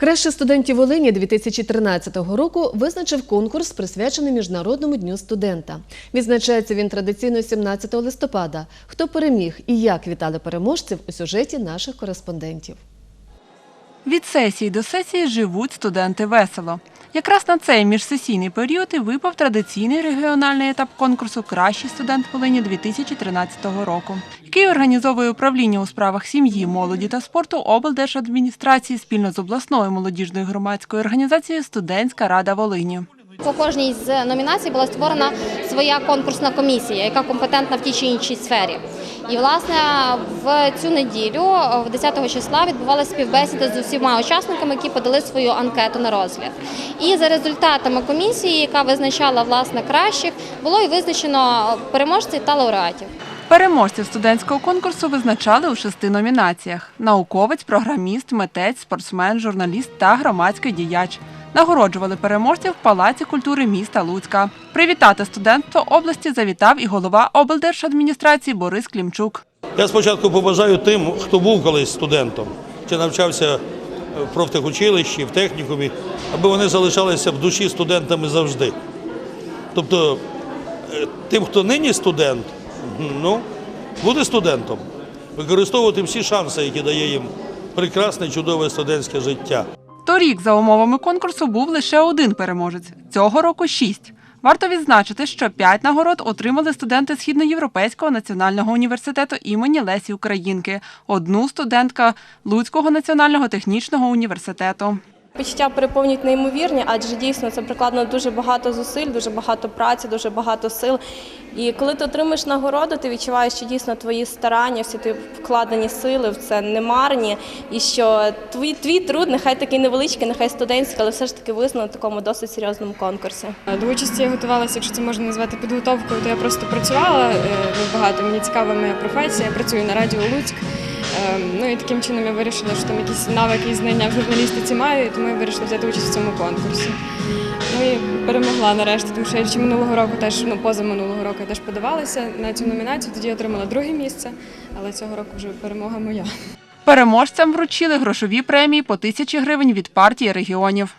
Краще студентів Волині 2013 року визначив конкурс, присвячений Міжнародному дню студента. Відзначається він традиційно 17 листопада. Хто переміг і як вітали переможців у сюжеті наших кореспондентів. Від сесії до сесії живуть студенти весело. Якраз на цей міжсесійний період і випав традиційний регіональний етап конкурсу Кращий студент Волині 2013 року, який організовує управління у справах сім'ї, молоді та спорту облдержадміністрації спільно з обласною молодіжною громадською організацією Студентська рада Волині. По кожній з номінацій була створена своя конкурсна комісія, яка компетентна в тій чи іншій сфері. І власне в цю неділю, в 10 числа, відбувалася співбесіда з усіма учасниками, які подали свою анкету на розгляд. І за результатами комісії, яка визначала власне кращих, було і визначено переможців та лауреатів. Переможців студентського конкурсу визначали у шести номінаціях: науковець, програміст, митець, спортсмен, журналіст та громадський діяч. Нагороджували переможців в Палаці культури міста Луцька. Привітати студентство області завітав і голова облдержадміністрації Борис Клімчук. Я спочатку побажаю тим, хто був колись студентом, чи навчався в профтехучилищі, в технікумі, аби вони залишалися в душі студентами завжди. Тобто е, тим, хто нині студент, ну, буде студентом, використовувати всі шанси, які дає їм прекрасне, чудове студентське життя. Торік за умовами конкурсу був лише один переможець. Цього року шість. Варто відзначити, що п'ять нагород отримали студенти Східноєвропейського національного університету імені Лесі Українки, одну студентка Луцького національного технічного університету. Почуття переповнюють неймовірні, адже дійсно це прикладено дуже багато зусиль, дуже багато праці, дуже багато сил. І коли ти отримаєш нагороду, ти відчуваєш, що дійсно твої старання, всі твої вкладені сили в це не марні, і що твій, твій труд, нехай такий невеличкий, нехай студентський, але все ж таки визнано в такому досить серйозному конкурсі. До участі я готувалася, якщо це можна назвати підготовкою, то я просто працювала е, багато. Мені цікава моя професія. Я працюю на радіо Луцьк. Е, Ну і таким чином я вирішила, що там якісь навики і знання в журналістиці маю, тому я вирішила взяти участь в цьому конкурсі. Ну і перемогла нарешті, тому що я ще минулого року теж, ну поза минулого року я теж подавалася на цю номінацію. Тоді отримала друге місце, але цього року вже перемога моя. Переможцям вручили грошові премії по тисячі гривень від партії регіонів.